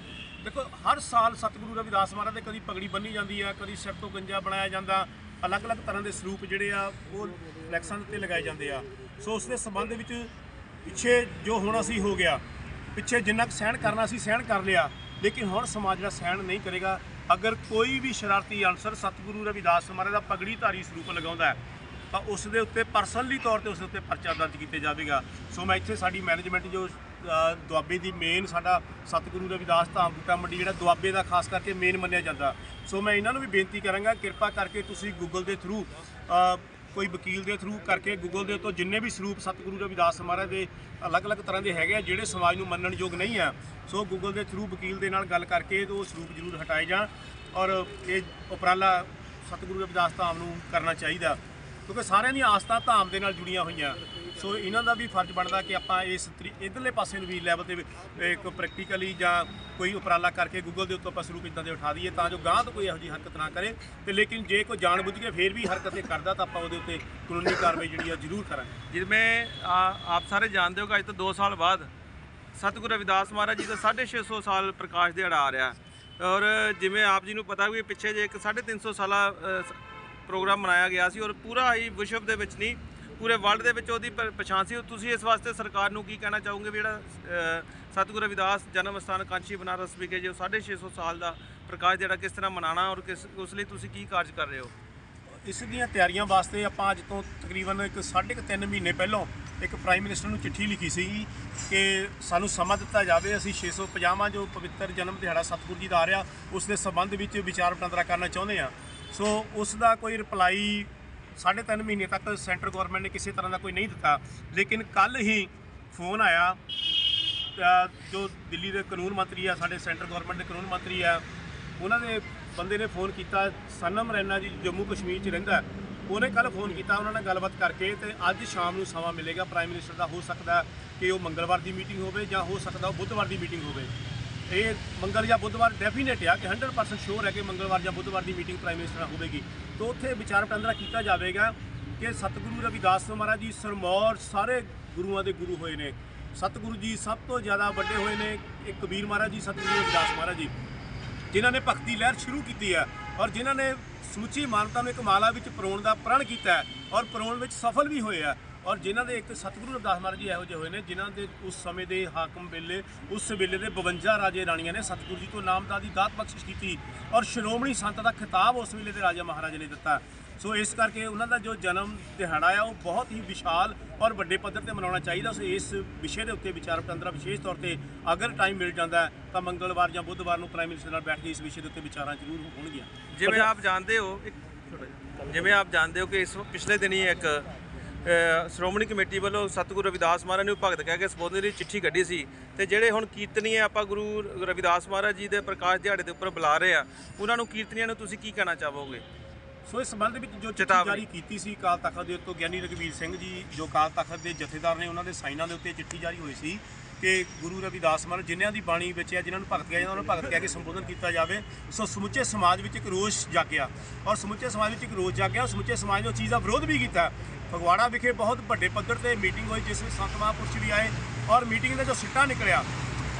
ਦੇਖੋ, ਹਰ ਸਾਲ ਸਤਿਗੁਰੂ ਰਵਿਦਾਸ ਮਹਾਰਾਜ ਦੇ ਕਦੀ ਪਗੜੀ ਬੰਨੀ ਜਾਂਦੀ ਆ, ਕਦੀ ਸਿਰ ਤੋਂ ਗੰਜਾ ਬਣਾਇਆ ਜਾਂਦਾ। ਅਲੱਗ-ਅਲੱਗ ਤਰ੍ਹਾਂ ਦੇ ਸਰੂਪ ਜਿਹੜੇ ਆ, ਉਹ ਫਲੈਕਸਾਂ ਦੇ ਉੱਤੇ ਲਗਾਏ ਜਾਂਦੇ ਆ। ਸੋ ਉਸ ਦੇ ਸੰਬੰਧ ਵਿੱਚ ਪਿੱਛੇ ਜੋ ਹੋਣਾ ਸੀ ਹੋ ਗਿਆ, ਪਿੱਛੇ ਜਿੰਨਾ ਕੁ ਸਹਿਣ ਕਰਨਾ ਸੀ ਸਹਿਣ ਕਰ ਲਿਆ, ਲੇਕਿਨ ਹੁਣ ਸਮਾਜ ਜਿਹੜਾ ਸਹਿਣ ਨਹੀਂ ਕਰੇਗਾ। ਅਗਰ ਕੋਈ ਵੀ ਸ਼ਰਾਰਤੀ ਅਨਸਰ ਸਤਿਗੁਰੂ ਰਵਿਦਾਸ ਮਹਾਰਾਜ ਦਾ ਪਗੜੀ ਧਾਰੀ ਸਰੂਪ ਲਗਾਉਂਦਾ ਤਾਂ ਉਸ ਦੇ ਉੱਤੇ ਪਰਸਨਲੀ ਤੌਰ ਤੇ ਉਸ ਦੇ ਉੱਤੇ ਪਰਚਾ ਦਰਜ ਕੀਤਾ ਜਾਵੇਗਾ। ਸੋ ਮੈਂ ਇੱਥੇ ਸਾਡੀ ਮੈਨੇਜਮੈਂਟ ਜੋ ਦੁਆਬੇ ਦੀ ਮੇਨ ਸਾਡਾ ਸਤਿਗੁਰੂ ਰਵਿਦਾਸ ਧਾਮ ਬੂਟਾ ਮੰਡੀ, ਜਿਹੜਾ ਦੁਆਬੇ ਦਾ ਖਾਸ ਕਰਕੇ ਮੇਨ ਮੰਨਿਆ ਜਾਂਦਾ। ਸੋ ਮੈਂ ਇਹਨਾਂ ਨੂੰ ਵੀ ਬੇਨਤੀ ਕਰਾਂਗਾ, ਕਿਰਪਾ ਕਰਕੇ ਤੁਸੀਂ ਗੂਗਲ ਦੇ ਥਰੂ ਕੋਈ ਵਕੀਲ ਦੇ ਥਰੂ ਕਰਕੇ ਗੂਗਲ ਦੇ ਉੱਤੋਂ ਜਿੰਨੇ ਵੀ ਸਰੂਪ ਸਤਿਗੁਰੂ ਰਵਿਦਾਸ ਮਹਾਰਾਜ ਦੇ ਅਲੱਗ-ਅਲੱਗ ਤਰ੍ਹਾਂ ਦੇ ਹੈਗੇ ਆ, ਜਿਹੜੇ ਸਮਾਜ ਨੂੰ ਮੰਨਣ ਯੋਗ ਨਹੀਂ ਆ, ਸੋ ਗੂਗਲ ਦੇ ਥਰੂ ਵਕੀਲ ਦੇ ਨਾਲ ਗੱਲ ਕਰਕੇ ਤੇ ਉਹ ਸਰੂਪ ਜ਼ਰੂਰ ਹਟਾਏ ਜਾਣ ਔਰ ਇਹ ਉਪਰਾਲਾ ਸਤਿਗੁਰੂ ਰਵਿਦਾਸ ਧਾਮ ਨੂੰ ਕਰਨਾ ਚਾਹੀਦਾ। ਕਿਉਂਕਿ ਸਾਰਿਆਂ ਦੀਆਂ ਆਸਥਾ ਧਾਮ ਦੇ ਨਾਲ ਜੁੜੀਆਂ ਹੋਈਆਂ। ਸੋ ਇਹਨਾਂ ਦਾ ਵੀ ਫਰਜ਼ ਬਣਦਾ ਕਿ ਆਪਾਂ ਇਸ ਤਰੀ- ਇੱਧਰਲੇ ਪਾਸੇ ਨੂੰ ਵੀ ਲੈਵਲ ਤੇ ਇੱਕ ਪ੍ਰੈਕਟੀਕਲੀ ਜਾਂ ਕੋਈ ਉਪਰਾਲਾ ਕਰਕੇ ਗੂਗਲ ਦੇ ਉੱਤੇ ਆਪਾਂ ਸਰੂਪ ਇਦਾਂ ਦੇ ਉਠਾ ਦਈਏ ਤਾਂ ਜੋ ਗਾਂਹ ਤੋਂ ਕੋਈ ਇਹੋ ਜਿਹੀ ਹਰਕਤ ਨਾ ਕਰੇ। ਤੇ ਲੇਕਿਨ ਜੇ ਕੋਈ ਜਾਣਬੁੱਝ ਕੇ ਫੇਰ ਵੀ ਹਰਕਤ ਇਹ ਕਰਦਾ ਤਾਂ ਆਪਾਂ ਉਹਦੇ ਉੱਤੇ ਕਾਨੂੰਨੀ ਕਾਰਵਾਈ ਜਿਹੜੀ ਆ ਜ਼ਰੂਰ ਕਰਾਂਗੇ। ਜਿਵੇਂ ਆਪ ਸਾਰੇ ਜਾਣਦੇ ਹੋ ਕਿ ਅੱਜ ਤੋਂ 2 ਸਾਲ ਬਾਅਦ ਸਤਿਗੁਰੂ ਰਵਿਦਾਸ ਮਹਾਰਾਜ ਜੀ ਦਾ 650 ਸਾਲ ਪ੍ਰਕਾਸ਼ ਦਿਹਾੜਾ ਆ ਰਿਹਾ। ਔਰ ਜਿਵੇਂ ਆਪ ਜੀ ਨੂੰ ਪਤਾ ਵੀ ਪਿੱਛੇ ਜੇ ਇੱਕ 350 ਸਾਲਾ ਅ, ਸ- ਪ੍ਰੋਗਰਾਮ ਮਨਾਇਆ ਗਿਆ ਸੀ ਔਰ ਪੂਰਾ ਹੀ ਵਿਸ਼ਵ ਦੇ ਵਿੱਚ ਨਹੀਂ ਪੂਰੇ ਵਰਲਡ ਦੇ ਵਿੱਚ ਉਹਦੀ ਪ- ਪਛਾਣ ਸੀ। ਤੁਸੀਂ ਇਸ ਵਾਸਤੇ ਸਰਕਾਰ ਨੂੰ ਕੀ ਕਹਿਣਾ ਚਾਹੋਗੇ ਵੀ ਜਿਹੜਾ ਅ, ਸਤਿਗੁਰੂ ਰਵਿਦਾਸ ਜਨਮ ਸਥਾਨ ਕਾਂਚੀ ਬਨਾਰਸ ਵਿਖੇ ਜੋ 650 ਸਾਲ ਦਾ ਪ੍ਰਕਾਸ਼ ਜਿਹੜਾ ਕਿਸ ਤਰ੍ਹਾਂ ਮਨਾਉਣਾ ਔਰ ਕਿਸ ਉਸ ਲਈ ਤੁਸੀਂ ਕੀ ਕਾਰਜ ਕਰ ਰਹੇ ਹੋ? ਇਸ ਦੀਆਂ ਤਿਆਰੀਆਂ ਵਾਸਤੇ ਆਪਾਂ ਅੱਜ ਤੋਂ ਤਕਰੀਬਨ ਇੱਕ ਸਾਢੇ ਕੁ ਤਿੰਨ ਮਹੀਨੇ ਪਹਿਲਾਂ ਇੱਕ ਪ੍ਰਾਈਮ ਮਿਨਿਸਟਰ ਨੂੰ ਚਿੱਠੀ ਲਿਖੀ ਸੀ ਕਿ ਸਾਨੂੰ ਸਮਾਂ ਦਿੱਤਾ ਜਾਵੇ ਅਸੀਂ 650ਵਾਂ ਜੋ ਪਵਿੱਤਰ ਜਨਮ ਦਿਹਾੜਾ ਸਤਿਗੁਰੂ ਜੀ ਦਾ ਆ ਰਿਹਾ ਉਸ ਦੇ ਸੰਬੰਧ ਵਿੱਚ ਵਿਚਾਰ ਵਟਾਂਦਰਾ ਕਰਨਾ ਚਾਹੁੰਦੇ ਆ ਸੋ ਉਸ ਦਾ ਕੋਈ ਰਿਪਲਾਈ ਸਾਢੇ ਤਿੰਨ ਮਹੀਨੇ ਤੱਕ ਸੈਂਟਰ ਗਵਰਨਮੈਂਟ ਨੇ ਕਿਸੇ ਤਰ੍ਹਾਂ ਦਾ ਕੋਈ ਨਹੀਂ ਦਿੱਤਾ। ਲੇਕਿਨ ਕੱਲ ਹੀ ਫੋਨ ਆਇਆ ਜੋ ਦਿੱਲੀ ਦੇ ਕਾਨੂੰਨ ਮੰਤਰੀ ਆ, ਸਾਡੇ ਸੈਂਟਰ ਗਵਰਨਮੈਂਟ ਦੇ ਕਾਨੂੰਨ ਮੰਤਰੀ ਆ, ਉਹਨਾਂ ਦੇ ਬੰਦੇ ਨੇ ਫੋਨ ਕੀਤਾ, ਸਨਮ ਰੈਨਾ ਜੀ ਜੰਮੂ ਕਸ਼ਮੀਰ 'ਚ ਰਹਿੰਦਾ ਉਹਨੇ ਕੱਲ ਫੋਨ ਕੀਤਾ, ਉਹਨਾਂ ਨਾਲ ਗੱਲਬਾਤ ਕਰਕੇ ਤੇ ਅੱਜ ਸ਼ਾਮ ਨੂੰ ਸਮਾਂ ਮਿਲੇਗਾ ਪ੍ਰਾਈਮ ਮਿਨਿਸਟਰ ਦਾ ਹੋ ਸਕਦਾ ਕਿ ਉਹ ਮੰਗਲਵਾਰ ਦੀ ਮੀਟਿੰਗ ਹੋਵੇ ਜਾਂ ਹੋ ਸਕਦਾ ਉਹ ਬੁੱਧਵਾਰ ਦੀ ਮੀਟਿੰਗ ਹੋਵੇ। ਇਹ ਮੰਗਲ ਜਾਂ ਬੁੱਧਵਾਰ ਡੈਫੀਨੇਟ ਆ ਕਿ 100% ਸ਼ੋਰ ਹੈ ਕਿ ਮੰਗਲਵਾਰ ਜਾਂ ਬੁੱਧਵਾਰ ਦੀ ਮੀਟਿੰਗ ਪ੍ਰਾਈਮ ਮਿਨਿਸਟਰ ਨਾਲ ਹੋਵੇਗੀ। ਤਾਂ ਉੱਥੇ ਵਿਚਾਰ ਵਟਾਂਦਰਾ ਕੀਤਾ ਜਾਵੇਗਾ ਕਿ ਸਤਿਗੁਰੂ ਰਵਿਦਾਸ ਮਹਾਰਾਜ ਜੀ, ਸਰਮੌਰ ਸਾਰੇ ਗੁਰੂਆਂ ਦੇ ਗੁਰੂ ਹੋਏ ਨੇ। ਸਤਿਗੁਰੂ ਜੀ ਸਭ ਤੋਂ ਜ਼ਿਆਦਾ ਵੱਡੇ ਹੋਏ ਨੇ ਇੱਕ ਕਬੀਰ ਮਹਾਰਾਜ ਜੀ, ਸਤਿਗੁਰੂ ਰਵਿਦਾਸ ਮਹਾਰਾਜ ਜੀ। ਜਿਨ੍ਹਾਂ ਨੇ ਭਗਤੀ ਲਹਿਰ ਸ਼ੁਰੂ ਕੀਤੀ ਹੈ ਔਰ ਜਿਨ੍ਹਾਂ ਨੇ ਸਮੁੱਚੀ ਮਾਨਵਤਾ ਨੂੰ ਇੱਕ ਮਾਲਾ ਵਿੱਚ ਪਰੋਣ ਦਾ ਪ੍ਰਣ ਕੀਤਾ ਹੈ ਔਰ ਪਰੋਣ ਵਿੱਚ ਸਫਲ ਵੀ ਹੋਏ ਆ। ਔਰ ਜਿਨ੍ਹਾਂ ਦੇ ਇੱਕ ਸਤਿਗੁਰੂ ਰਵਿਦਾਸ ਮਹਾਰਾਜ ਜੀ ਇਹੋ ਜਿਹੇ ਹੋਏ ਨੇ, ਜਿਨ੍ਹਾਂ ਦੇ ਉਸ ਸਮੇਂ ਦੇ ਹਾਕਮ ਵੇਲੇ, ਉਸ ਵੇਲੇ ਦੇ 52 ਰਾਜੇ ਰਾਣੀਆਂ ਨੇ ਸਤਿਗੁਰੂ ਜੀ ਤੋਂ ਨਾਮਦਾਦੀ ਦਾਤ ਬਖਸ਼ਿਸ਼ ਕੀਤੀ ਔਰ ਸ਼੍ਰੋਮਣੀ ਸੰਤ ਦਾ ਖਿਤਾਬ ਉਸ ਵੇਲੇ ਦੇ ਰਾਜਾ ਮਹਾਰਾਜ ਨੇ ਦਿੱਤਾ। ਸੋ ਇਸ ਕਰਕੇ ਉਹਨਾਂ ਦਾ ਜੋ ਜਨਮ ਦਿਹਾੜਾ ਆ, ਉਹ ਬਹੁਤ ਹੀ ਵਿਸ਼ਾਲ ਔਰ ਵੱਡੇ ਪੱਧਰ ਤੇ ਮਨਾਉਣਾ ਚਾਹੀਦਾ। ਸੋ ਇਸ ਵਿਸ਼ੇ ਦੇ ਉੱਤੇ ਵਿਚਾਰ ਵਟਾਂਦਰਾ ਵਿਸ਼ੇਸ਼ ਤੌਰ ਤੇ ਅਗਰ ਟਾਈਮ ਮਿਲ ਜਾਂਦਾ ਤਾਂ ਮੰਗਲਵਾਰ ਜਾਂ ਬੁੱਧਵਾਰ ਨੂੰ ਪ੍ਰਾਈਮ ਮਿਨਿਸਟਰ ਨਾਲ ਬੈਠ ਕੇ ਇਸ ਵਿਸ਼ੇ ਦੇ ਉੱਤੇ ਵਿਚਾਰਾਂ ਜ਼ਰੂਰ ਹੋਣਗੀਆਂ। ਜਿਵੇਂ ਆਪ ਜਾਣਦੇ ਹੋ ਜਿਵੇਂ ਆਪ ਜਾਣਦੇ ਹੋ ਕਿ ਇਸ ਪਿਛਲੇ ਦਿਨੀ ਇੱਕ ਸ਼੍ਰੋਮਣੀ ਕਮੇਟੀ ਵੱਲੋਂ ਸਤਿਗੁਰੂ ਰਵਿਦਾਸ ਮਹਾਰਾਜ ਨੂੰ ਭਗਤ ਕਹਿ ਕੇ ਸੰਬੋਧਨ ਦੀ ਚਿੱਠੀ ਕੱਢੀ ਸੀ ਤੇ ਜਿਹੜੇ ਹੁਣ ਕੀਰਤਨੀਏ ਆਪਾਂ ਗੁਰੂ ਰਵਿਦਾਸ ਮਹਾਰਾਜ ਜੀ ਦੇ ਪ੍ਰਕਾਸ਼ ਦਿਹਾੜੇ ਦੇ ਉੱਪਰ ਬੁਲਾ ਰਹੇ ਆ ਉਹਨਾਂ ਨੂੰ ਕੀਰਤਨੀਆਂ ਨੂੰ ਤੁਸੀਂ ਕੀ ਕਹਿਣਾ ਚਾਹੋਗੇ ਸੋ ਇਸ ਸੰਬੰਧ ਵਿੱਚ ਜੋ ਚਿੱਠੀ। ਜਾਰੀ ਕੀਤੀ ਸੀ ਕਾਲ ਤਖਤ ਦੇ ਉੱਤੋਂ ਗਿਆਨੀ ਰਘਵੀਰ ਸਿੰਘ ਜੀ ਜੋ ਕਾਲ ਤਖਤ ਦੇ ਜਥੇਦਾਰ ਨੇ ਉਹਨਾਂ ਦੇ ਸਾਈਨਾਂ ਦੇ ਉੱਤੇ ਚਿੱਠੀ ਜਾਰੀ ਹੋਈ ਸੀ ਕਿ ਗੁਰੂ ਰਵਿਦਾਸ ਮਹਾਰਾਜ ਜਿਨ੍ਹਾਂ ਦੀ ਬਾਣੀ ਵਿੱਚ ਹੈ, ਜਿਨ੍ਹਾਂ ਨੂੰ ਭਗਤ ਕਿਹਾ ਜਾਂਦਾ, ਉਹਨਾਂ ਨੂੰ ਭਗਤ ਕਹਿ ਕੇ ਸੰਬੋਧਨ ਕੀਤਾ ਜਾਵੇ। ਸੋ ਸਮੁੱਚੇ ਸਮਾਜ ਵਿੱਚ ਇੱਕ ਰੋਸ਼ ਜਾਗਿਆ। ਔਰ ਸਮੁੱਚੇ ਸਮਾਜ ਵਿੱਚ ਇੱਕ ਰੋਸ਼ ਜਾਗਿਆ ਔਰ ਸਮੁੱਚੇ ਸਮਾਜ ਨੇ ਉਹ ਚੀਜ਼ ਦਾ ਵਿਰੋਧ ਵੀ ਕੀਤਾ। ਫਗਵਾੜਾ ਵਿਖੇ ਬਹੁਤ ਵੱਡੇ ਪੱਧਰ ਤੇ ਮੀਟਿੰਗ ਹੋਈ, ਜਿਸ ਵਿੱਚ ਸੰਤ ਮਹਾਂਪੁਰਸ਼ ਵੀ ਆਏ ਔਰ ਮੀਟਿੰਗ ਦਾ ਜੋ ਸਿੱਟਾ ਨਿਕਲਿਆ।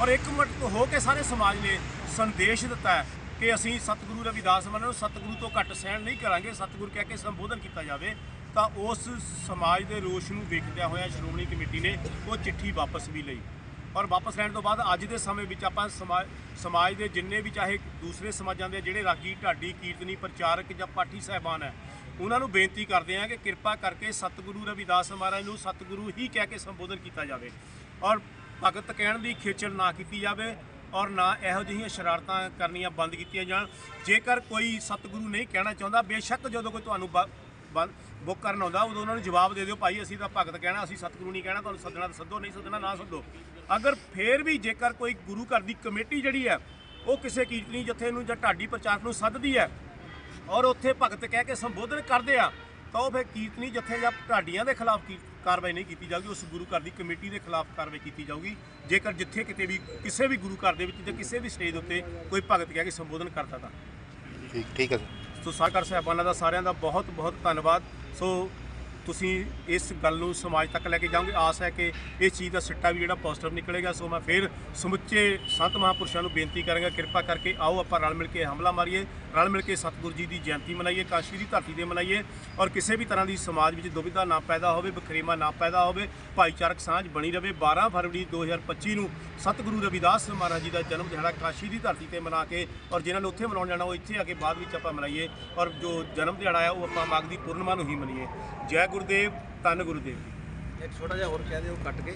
ਔਰ ਇੱਕ ਮਿੰਟ ਹੋ ਕੇ ਸਾਰੇ ਸਮਾਜ ਨੇ ਸੰਦੇਸ਼ ਦਿੱਤਾ ਹੈ ਕਿ ਅਸੀਂ ਸਤਿਗੁਰੂ ਰਵਿਦਾਸ ਮਹਾਰਾਜ ਨੂੰ ਸਤਿਗੁਰੂ ਤੋਂ ਘੱਟ ਸਹਿਣ ਨਹੀਂ ਕਰਾਂਗੇ। ਸਤਿਗੁਰ ਕਹਿ ਕੇ ਸੰਬੋਧਨ ਕੀਤਾ ਜਾਵੇ ਤਾਂ ਉਸ ਸਮਾਜ ਦੇ ਰੋਸ਼ ਨੂੰ ਵੇਖਦਿਆਂ ਹੋਇਆ ਸ਼੍ਰੋਮਣੀ ਕਮੇਟੀ ਨੇ ਉਹ ਚਿੱਠੀ ਵਾਪਸ ਵੀ ਲਈ। ਔਰ ਵਾਪਸ ਲੈਣ ਤੋਂ ਬਾਅਦ ਅੱਜ ਦੇ ਸਮੇਂ ਵਿੱਚ ਆਪਾਂ ਸਮਾਜ ਸਮਾਜ ਦੇ ਜਿੰਨੇ ਵੀ ਚਾਹੇ ਦੂਸਰੇ ਸਮਾਜਾਂ ਦੇ ਜਿਹੜੇ ਰਾਗੀ, ਢਾਡੀ, ਕੀਰਤਨੀ, ਪ੍ਰਚਾਰਕ ਜਾਂ ਪਾਠੀ ਸਹਿਬਾਨ ਹੈ, ਉਹਨਾਂ ਨੂੰ ਬੇਨਤੀ ਕਰਦੇ ਹਾਂ ਕਿ ਕਿਰਪਾ ਕਰਕੇ ਸਤਿਗੁਰੂ ਰਵਿਦਾਸ ਮਹਾਰਾਜ ਨੂੰ ਸਤਿਗੁਰੂ ਹੀ ਕਹਿ ਕੇ ਸੰਬੋਧਨ ਕੀਤਾ ਜਾਵੇ ਔਰ ਭਗਤ ਕਹਿਣ ਦੀ ਖੇਚਲ ਨਾ ਕੀਤੀ ਜਾਵੇ ਔਰ ਨਾ ਇਹੋ ਜਿਹੀਆਂ ਸ਼ਰਾਰਤਾਂ ਕਰਨੀਆਂ ਬੰਦ ਕੀਤੀਆਂ ਜਾਣ। ਜੇਕਰ ਕੋਈ ਸਤਿਗੁਰੂ ਨਹੀਂ ਕਹਿਣਾ ਚਾਹੁੰਦਾ, ਬੇਸ਼ੱਕ ਜਦੋਂ ਕੋਈ ਤੁਹਾਨੂੰ ਬ- ਬੁੱਕ ਕਰਨ ਆਉਂਦਾ, ਉਦੋਂ ਉਹਨਾਂ ਨੂੰ ਜਵਾਬ ਦੇ ਦਿਓ, ਭਾਈ, ਅਸੀਂ ਤਾਂ ਭਗਤ ਕਹਿਣਾ, ਅਸੀਂ ਸਤਿਗੁਰੂ ਨਹੀਂ ਕਹਿਣਾ, ਤੁਹਾਨੂੰ ਸੱਦਣਾ ਤਾਂ ਸੱਦੋ, ਨਹੀਂ ਸੱਦਣਾ ਨਾ ਸੱਦੋ। ਅਗਰ ਫੇਰ ਵੀ ਜੇਕਰ ਕੋਈ ਗੁਰੂ ਘਰ ਦੀ ਕਮੇਟੀ ਜਿਹੜੀ ਹੈ ਉਹ ਕਿਸੇ ਕੀਰਤਨੀ ਜਥੇ ਨੂੰ ਜਾਂ ਢਾਡੀ ਪ੍ਰਚਾਰਕ ਨੂੰ ਸੱਦਦੀ ਹੈ ਔਰ ਉੱਥੇ ਭਗਤ ਕਹਿ ਕੇ ਸੰਬੋਧਨ ਕਰਦੇ ਆ ਤਾਂ ਉਹ ਫਿਰ ਕੀਰਤਨੀ ਜਥੇ ਜਾਂ ਢਾਡੀਆਂ ਦੇ ਖਿਲਾਫ ਕੀ ਕਾਰਵਾਈ ਨਹੀਂ ਕੀਤੀ ਜਾਊਗੀ ਉਸ ਗੁਰੂ ਘਰ ਦੀ ਕਮੇਟੀ ਦੇ ਖਿਲਾਫ ਕਾਰਵਾਈ ਕੀਤੀ ਜਾਊਗੀ। ਜੇਕਰ ਜਿੱਥੇ ਕਿਤੇ ਵੀ ਕਿਸੇ ਵੀ ਗੁਰੂ ਘਰ ਦੇ ਵਿੱਚ ਜਾਂ ਕਿਸੇ ਵੀ ਸਟੇਜ ਉੱਤੇ ਕੋਈ ਭਗਤ ਕਹਿ ਕੇ ਸੰਬੋਧਨ ਕਰਦਾ ਤਾਂ। ਠੀਕ ਠੀਕ ਹੈ ਸੋ ਸਾਕਰ ਸਾਹਿਬਾਨਾਂ ਦਾ ਸਾਰਿਆਂ ਦਾ ਬਹੁਤ ਬਹੁਤ ਧੰਨਵਾਦ। ਸੋ ਤੁਸੀਂ ਇਸ ਗੱਲ ਨੂੰ ਸਮਾਜ ਤੱਕ ਲੈ ਕੇ ਜਾਓਗੇ? ਆਸ ਹੈ ਕਿ ਇਸ ਚੀਜ਼ ਦਾ ਸਿੱਟਾ ਵੀ ਜਿਹੜਾ ਪੋਜ਼ਿਟਿਵ ਨਿਕਲੇਗਾ। ਸੋ ਮੈਂ ਫਿਰ ਸਮੁੱਚੇ ਸੰਤ ਮਹਾਂਪੁਰਸ਼ਾਂ ਨੂੰ ਬੇਨਤੀ ਕਰਾਂਗਾ, ਕਿਰਪਾ ਕਰਕੇ ਆਓ ਆਪਾਂ ਰਲ ਮਿਲ ਕੇ ਹਮਲਾ ਮਾਰੀਏ, ਰਲ ਮਿਲ ਕੇ ਸਤਿਗੁਰੂ ਜੀ ਦੀ ਜਯੰਤੀ ਮਨਾਈਏ, ਕਾਸ਼ੀ ਦੀ ਧਰਤੀ ਤੇ ਮਨਾਈਏ ਔਰ ਕਿਸੇ ਵੀ ਤਰ੍ਹਾਂ ਦੀ ਸਮਾਜ ਵਿੱਚ ਦੁਵਿਧਾ ਨਾ ਪੈਦਾ ਹੋਵੇ ਬਖਰੇਵਾ ਨਾ ਪੈਦਾ ਹੋਵੇ, ਭਾਈਚਾਰਕ ਸਾਂਝ ਬਣੀ ਰਵੇ। 12 ਫਰਵਰੀ 2025 ਨੂੰ ਸਤਿਗੁਰੂ ਰਵਿਦਾਸ ਮਹਾਰਾਜ ਜੀ ਦਾ ਜਨਮ ਦਿਹਾੜਾ ਕਾਸ਼ੀ ਦੀ ਧਰਤੀ ਤੇ ਮਨਾ ਕੇ ਔਰ ਜਿਨ੍ਹਾਂ ਨੂੰ ਉੱਥੇ ਮਨਾਉਣ ਜਾਣਾ, ਉਹ ਇੱਥੇ ਆ ਕੇ ਬਾਅਦ ਵਿੱਚ ਆਪਾਂ ਮਨਾਈਏ ਔਰ ਜੋ ਜਨਮ ਦਿਹਾੜਾ ਹੈ ਉਹ ਆਪਾਂ ਮਾਘ ਦੀ ਪੂਰਨਿਮਾ ਨੂੰ ਹੀ ਮਨਾਈਏ ਜੈ ਗੁਰੂ ਗੁਰਦੇਵ ਧੰਨ ਗੁਰਦੇਵ ਜੀ। ਇੱਕ ਛੋਟਾ ਜਿਹਾ ਹੋਰ ਕਹਿ ਦਿਓ ਕੱਟ ਕੇ।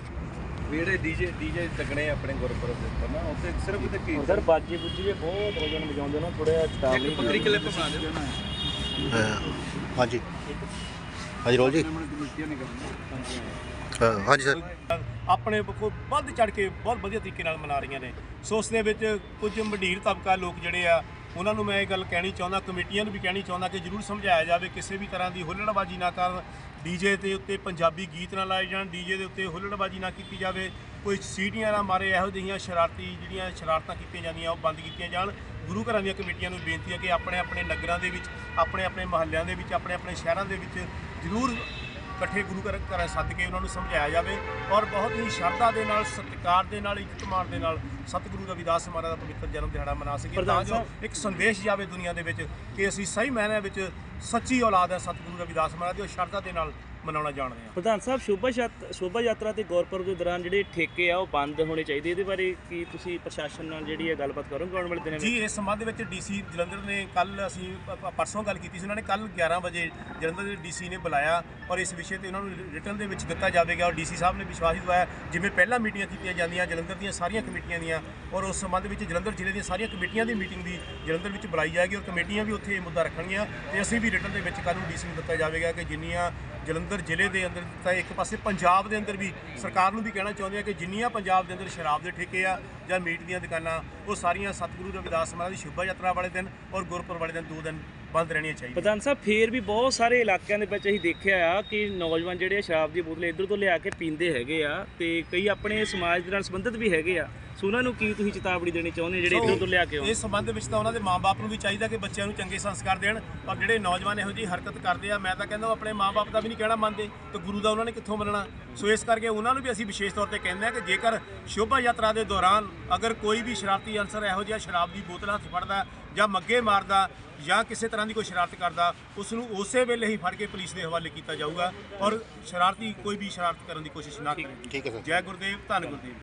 ਵੀ ਜਿਹੜੇ ਡੀਜੇ ਡੀਜੇ ਲੱਗਣੇ ਆਪਣੇ ਗੁਰਪੁਰਬ ਦੇ ਉੱਪਰ ਨਾ ਉੱਥੇ ਸਿਰਫ ਕਿਤੇ ਕੀ? ਸਰ ਬਾਜੀ ਬੁੱਜੀ ਵੀ ਬਹੁਤ ਵਜਨ ਵਜਾਉਂਦੇ ਨਾ ਥੋੜਾ ਚੇਤਾਵਨੀ ਇੱਕ ਪੱਤਰੀ ਕਲਿੱਪ ਬਣਾ ਦਿਓ। ਹਾਂਜੀ। ਹਾਂਜੀ ਰੋਲ ਜੀ। ਹਾਂਜੀ ਸਰ। ਆਪਣੇ ਪੱਖੋਂ ਵੱਧ ਚੜ ਕੇ ਬਹੁਤ ਵਧੀਆ ਤਰੀਕੇ ਨਾਲ ਮਨਾ ਰਹੀਆਂ ਨੇ। ਸੋ ਉਸ ਦੇ ਵਿੱਚ ਕੁਝ ਮੰਡੀਰ ਤਬਕਾ ਲੋਕ ਜਿਹੜੇ ਆ ਉਹਨਾਂ ਨੂੰ ਮੈਂ ਇਹ ਗੱਲ ਕਹਿਣੀ ਚਾਹੁੰਦਾ, ਕਮੇਟੀਆਂ ਨੂੰ ਵੀ ਕਹਿਣੀ ਚਾਹੁੰਦਾ ਕਿ ਜਰੂਰ ਸਮਝਾਇਆ ਜਾਵੇ, ਕਿਸੇ ਵੀ ਤਰ੍ਹਾਂ ਦੀ ਹੁੱਲੜਬਾਜੀ ਨਾ ਕਰਨ। ਡੀਜੇ ਦੇ ਉੱਤੇ ਪੰਜਾਬੀ ਗੀਤ ਨਾ ਲਾਏ ਜਾਣ ਡੀਜੇ ਦੇ ਉੱਤੇ ਹੁੱਲੜਬਾਜੀ ਨਾ ਕੀਤੀ ਜਾਵੇ, ਕੋਈ ਸੀਟੀਆਂ ਨਾ ਮਾਰੇ, ਇਹੋ ਜਿਹੀਆਂ ਸ਼ਰਾਰਤੀ ਜਿਹੜੀਆਂ ਸ਼ਰਾਰਤਾਂ ਕੀਤੀਆਂ ਜਾਂਦੀਆਂ, ਉਹ ਬੰਦ ਕੀਤੀਆਂ ਜਾਣ। ਗੁਰੂ ਘਰਾਂ ਦੀਆਂ ਕਮੇਟੀਆਂ ਨੂੰ ਬੇਨਤੀ ਹੈ ਕਿ ਆਪਣੇ ਆਪਣੇ ਨਗਰਾਂ ਦੇ ਵਿੱਚ, ਆਪਣੇ ਆਪਣੇ ਮਹੱਲਿਆਂ ਦੇ ਵਿੱਚ, ਆਪਣੇ ਆਪਣੇ ਸ਼ਹਿਰਾਂ ਦੇ ਵਿੱਚ ਜ਼ਰੂਰ ਇਕੱਠੇ ਗੁਰੂ ਘਰ ਘਰਾਂ ਸੱਦ ਕੇ ਉਹਨਾਂ ਨੂੰ ਸਮਝਾਇਆ ਜਾਵੇ ਔਰ ਬਹੁਤ ਹੀ ਸ਼ਰਧਾ ਦੇ ਨਾਲ, ਸਤਿਕਾਰ ਦੇ ਨਾਲ, ਇੱਜ਼ਤ ਮਾਣ ਦੇ ਨਾਲ ਸਤਿਗੁਰੂ ਰਵਿਦਾਸ ਮਹਾਰਾਜ ਦਾ ਪਵਿੱਤਰ ਜਨਮ ਦਿਹਾੜਾ ਮਨਾ ਸਕੀਏ। ਤਾਂ ਜੋ ਇੱਕ ਸੰਦੇਸ਼ ਜਾਵੇ ਦੁਨੀਆ ਦੇ ਵਿੱਚ ਕਿ ਅਸੀਂ ਸਹੀ ਮਾਇਨੇ ਵਿੱਚ ਸੱਚੀ ਔਲਾਦ ਹੈ ਸਤਿਗੁਰੂ ਰਵਿਦਾਸ ਮਹਾਰਾਜ ਦੀ ਉਹ ਸ਼ਰਧਾ ਦੇ ਨਾਲ ਮਨਾਉਣਾ ਜਾਣਦੇ ਹਾਂ। ਪ੍ਰਧਾਨ ਸਾਹਿਬ ਸ਼ੋਭਾ ਸ਼ੋਭਾ ਯਾਤਰਾ ਤੇ ਗੁਰਪੁਰਬ ਦੇ ਦੌਰਾਨ ਜਿਹੜੇ ਠੇਕੇ ਆ ਉਹ ਬੰਦ ਹੋਣੇ ਚਾਹੀਦੇ। ਇਹਦੇ ਬਾਰੇ ਕੀ ਤੁਸੀਂ ਪ੍ਰਸ਼ਾਸਨ ਨਾਲ ਜਿਹੜੀ ਹੈ ਗੱਲਬਾਤ ਕਰੋਗੇ ਆਉਣ ਵਾਲੇ ਦਿਨਾਂ ਵਿੱਚ? ਜੀ ਇਸ ਸੰਬੰਧ ਵਿੱਚ ਡੀਸੀ ਜਲੰਧਰ ਨੇ ਕੱਲ ਅਸੀਂ ਪਰਸੋਂ ਗੱਲ ਕੀਤੀ ਸੀ। ਉਹਨਾਂ ਨੇ ਕੱਲ 11 ਵਜੇ ਜਲੰਧਰ ਦੇ ਡੀਸੀ ਨੇ ਬੁਲਾਇਆ ਔਰ ਇਸ ਵਿਸ਼ੇ ਤੇ ਉਹਨਾਂ ਨੂੰ ਰਿਟਰਨ ਦੇ ਵਿੱਚ ਦਿੱਤਾ ਜਾਵੇਗਾ। ਔਰ ਡੀਸੀ ਸਾਹਿਬ ਨੇ ਵਿਸ਼ਵਾਸ ਦਿਵਾਇਆ ਜਿਵੇਂ ਪਹਿਲਾਂ ਮੀਟਿੰਗਾਂ ਕੀਤੀਆਂ ਜਾਂਦੀਆਂ ਜਲੰਧਰ ਦੀਆਂ ਸਾਰੀਆਂ ਕਮੇਟੀਆਂ ਦੀਆਂ ਔਰ ਉਸ ਸੰਬੰਧ ਵਿੱਚ ਜਲੰਧਰ ਜ਼ਿਲ੍ਹੇ ਦੀਆਂ ਸਾਰੀਆਂ ਕਮੇਟੀਆਂ ਦੀ ਮੀਟਿੰਗ ਵੀ ਜਲੰਧਰ ਵਿੱਚ ਬੁਲਾਈ ਜਾਏਗੀ ਔਰ ਕਮੇਟੀਆਂ ਵੀ ਉੱਥੇ ਇਹ ਮੁੱਦਾ ਰੱਖਣਗੀਆਂ ਤੇ ਅਸੀਂ ਵੀ ਰਿਟਰਨ ਦੇ ਵਿੱਚ ਕੱਲ੍ਹ ਨੂੰ ਡੀਸੀ ਨੂੰ ਦਿੱਤਾ ਜਾਵੇਗਾ ਕਿ ਜਿੰਨੀਆਂ ਜਲੰਧਰ ਜ਼ਿਲ੍ਹੇ ਦੇ ਅੰਦਰ ਤਾਂ ਇੱਕ ਪਾਸੇ ਪੰਜਾਬ ਦੇ ਅੰਦਰ ਵੀ ਸਰਕਾਰ ਨੂੰ ਵੀ ਕਹਿਣਾ ਚਾਹੁੰਦੇ ਆ ਕਿ ਜਿੰਨੀਆਂ ਪੰਜਾਬ ਦੇ ਅੰਦਰ ਸ਼ਰਾਬ ਦੇ ਠੇਕੇ ਆ ਜਾਂ ਮੀਟ ਦੀਆਂ ਦੁਕਾਨਾਂ, ਉਹ ਸਾਰੀਆਂ ਸਤਿਗੁਰੂ ਰਵਿਦਾਸ ਮਹਾਰਾਜ ਦੀ ਸ਼ੋਭਾ ਯਾਤਰਾ ਵਾਲੇ ਦਿਨ ਔਰ ਗੁਰਪੁਰਬ ਵਾਲੇ ਦਿਨ ਦੋ ਦਿਨ ਬੰਦ ਰਹਿਣੀਆਂ ਚਾਹੀਦੀਆਂ। ਪ੍ਰਧਾਨ ਸਾਹਿਬ, ਫੇਰ ਵੀ ਬਹੁਤ ਸਾਰੇ ਇਲਾਕਿਆਂ ਦੇ ਵਿੱਚ ਅਸੀਂ ਦੇਖਿਆ ਆ ਕਿ ਨੌਜਵਾਨ ਜਿਹੜੇ ਆ ਸ਼ਰਾਬ ਦੀ ਬੋਤਲ ਇੱਧਰ ਤੋਂ ਲਿਆ ਕੇ ਪੀਂਦੇ ਹੈਗੇ ਆ ਤੇ ਕਈ ਆਪਣੇ ਸਮਾਜ ਦੇ ਨਾਲ ਸੰਬੰਧਿਤ ਵੀ ਹੈਗੇ ਆ। ਸੋ ਉਹਨਾਂ ਨੂੰ ਕੀ ਤੁਸੀਂ ਚੇਤਾਵਨੀ ਦੇਣੀ ਚਾਹੁੰਦੇ ਜਿਹੜੇ ਇੱਧਰ ਤੋਂ ਲਿਆ ਕੇ ਆਉਣ? ਇਸ ਸੰਬੰਧ ਵਿੱਚ ਤਾਂ ਉਹਨਾਂ ਦੇ ਮਾਪੇ ਨੂੰ ਵੀ ਚਾਹੀਦਾ ਕਿ ਬੱਚਿਆਂ ਨੂੰ ਚੰਗੇ ਸੰਸਕਾਰ ਦੇਣ ਔਰ ਜਿਹੜੇ ਨੌਜਵਾਨ ਇਹੋ ਜਿਹੀ ਹਰਕਤ ਕਰਦੇ ਆ ਮੈਂ ਤਾਂ ਕਹਿੰਦਾ ਉਹ ਆਪਣੇ ਮਾਪੇ ਦਾ ਵੀ ਨਹੀਂ ਕਹਿਣਾ ਮੰਨਦੇ ਤੇ ਗੁਰੂ ਦਾ ਉਹਨਾਂ ਨੇ ਕਿੱਥੋਂ ਮੰਨਣਾ? ਸੋ ਇਸ ਕਰਕੇ ਉਹਨਾਂ ਨੂੰ ਵੀ ਅਸੀਂ ਵਿਸ਼ੇਸ਼ ਤੌਰ ਤੇ ਕਹਿੰਦੇ ਆ ਕਿ ਜੇਕਰ ਸ਼ੋਭਾ ਯਾਤਰਾ ਦੇ ਦੌਰਾਨ ਅਗਰ ਕੋਈ ਵੀ ਸ਼ਰਾਰਤੀ ਅਨਸਰ ਇਹੋ ਜਿਹਾ ਸ਼ਰਾਬ ਦੀ ਬੋਤਲ ਹੱਥ ਫੜਦਾ ਜਾਂ ਮੱਗੇ ਮਾਰਦਾ ਜਾਂ ਕਿਸੇ ਤਰ੍ਹਾਂ ਦੀ ਕੋਈ ਸ਼ਰਾਰਤ ਕਰਦਾ ਉਸ ਨੂੰ ਉਸੇ ਵੇਲੇ ਹੀ ਫੜ ਕੇ ਪੁਲਿਸ ਦੇ ਹਵਾਲੇ ਕੀਤਾ ਜਾਊਗਾ ਔਰ ਸ਼ਰਾਰਤੀ ਕੋਈ ਵੀ ਸ਼ਰਾਰਤ ਕਰਨ ਦੀ ਕੋਸ਼ਿਸ਼ ਨਾ ਕਰੇ। ਠੀਕ ਹੈ ਸਰ। ਜੈ ਗੁਰਦੇਵ ਧੰਨ ਗੁਰਦੇਵ।